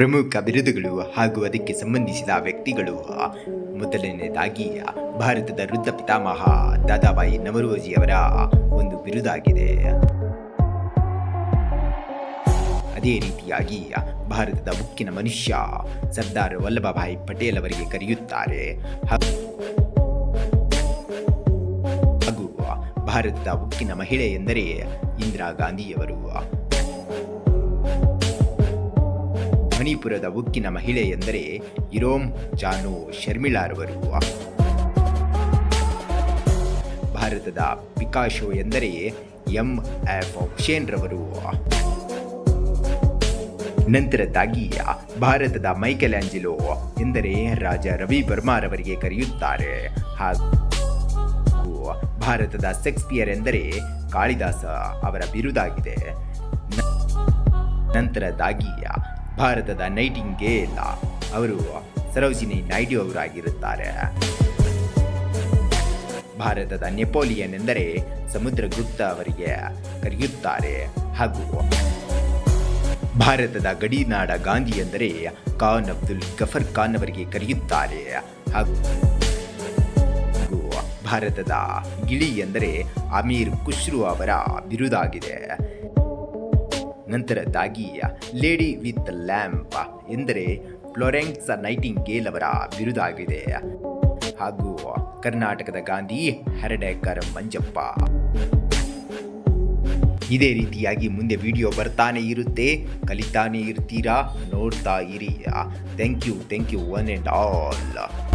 ಪ್ರಮುಖ ಬಿರುದುಗಳು ಹಾಗೂ ಅದಕ್ಕೆ ಸಂಬಂಧಿಸಿದ ವ್ಯಕ್ತಿಗಳು ಮೊದಲನೆಯದಾಗಿ ಭಾರತದ ವೃದ್ಧ ಪಿತಾಮಹ ದಾದಾಬಾಯಿ ನವರೋಜಿಯವರ ಒಂದು ಬಿರುದಾಗಿದೆ. ಅದೇ ರೀತಿಯಾಗಿ ಭಾರತದ ಉಕ್ಕಿನ ಮನುಷ್ಯ ಸರ್ದಾರ್ ವಲ್ಲಭಭಾಯಿ ಪಟೇಲ್ ಅವರಿಗೆ ಕರೆಯುತ್ತಾರೆ. ಹಾಗೂ ಭಾರತದ ಉಕ್ಕಿನ ಮಹಿಳೆ ಎಂದರೆ ಇಂದಿರಾ ಗಾಂಧಿಯವರು. ಮಣಿಪುರದ ಉಕ್ಕಿನ ಮಹಿಳೆ ಎಂದರೆ ಇರೋಮ್ ಜಾನು ಶರ್ಮಿಳಾರವರು. ಭಾರತದ ಪಿಕಾಶೋ ಎಂದರೆ ಎಂ. ಎಫ್. ಹುಸೇನ್ ರವರು ನಂತರದಾಗಿ ಭಾರತದ ಮೈಕೆಲ್ ಆಂಜಿಲೋ ಎಂದರೆ ರಾಜ ರವಿ ವರ್ಮಾರವರಿಗೆ ಕರೆಯುತ್ತಾರೆ. ಹಾಗೂ ಭಾರತದ ಸೆಕ್ಸ್ಪಿಯರ್ ಎಂದರೆ ಕಾಳಿದಾಸ ಅವರ ಬಿರುದಾಗಿದೆ. ನಂತರದಾಗಿ ಭಾರತದ ನೈಟಿಂಗೇಲ್ ಅವರು ಸರೋಜಿನಿ ನಾಯ್ಡು ಅವರಾಗಿರುತ್ತಾರೆ. ಭಾರತದ ನೆಪೋಲಿಯನ್ ಎಂದರೆ ಸಮುದ್ರಗುಪ್ತ ಅವರಿಗೆ ಕರೆಯುತ್ತಾರೆ. ಹಾಗೂ ಭಾರತದ ಗಡಿನಾಡ ಗಾಂಧಿ ಎಂದರೆ ಖಾನ್ ಅಬ್ದುಲ್ ಗಫರ್ ಖಾನ್ ಅವರಿಗೆ ಕರೆಯುತ್ತಾರೆ. ಹಾಗೂ ಭಾರತದ ಗಿಳಿ ಎಂದರೆ ಅಮೀರ್ ಖುಷ್ರು ಅವರ ಬಿರುದಾಗಿದೆ. ನಂತರದಾಗಿ ಲೇಡಿ ವಿತ್ ಲ್ಯಾಂಪ್ ಎಂದರೆ ಫ್ಲೋರೆನ್ಸ್ ನೈಟಿಂಗೇಲ್ ಅವರ ಬಿರುದಾಗಿದೆ. ಹಾಗೂ ಕರ್ನಾಟಕದ ಗಾಂಧಿ ಹರಡೇಕರ್ ಮಂಜಪ್ಪ. ಇದೇ ರೀತಿಯಾಗಿ ಮುಂದೆ ವಿಡಿಯೋ ಬರ್ತಾನೆ ಇರುತ್ತೆ. ಕಲಿತಾನೆ ಇರ್ತೀರಾ? ನೋಡ್ತಾ ಇರಿ. Thank you thank you one and all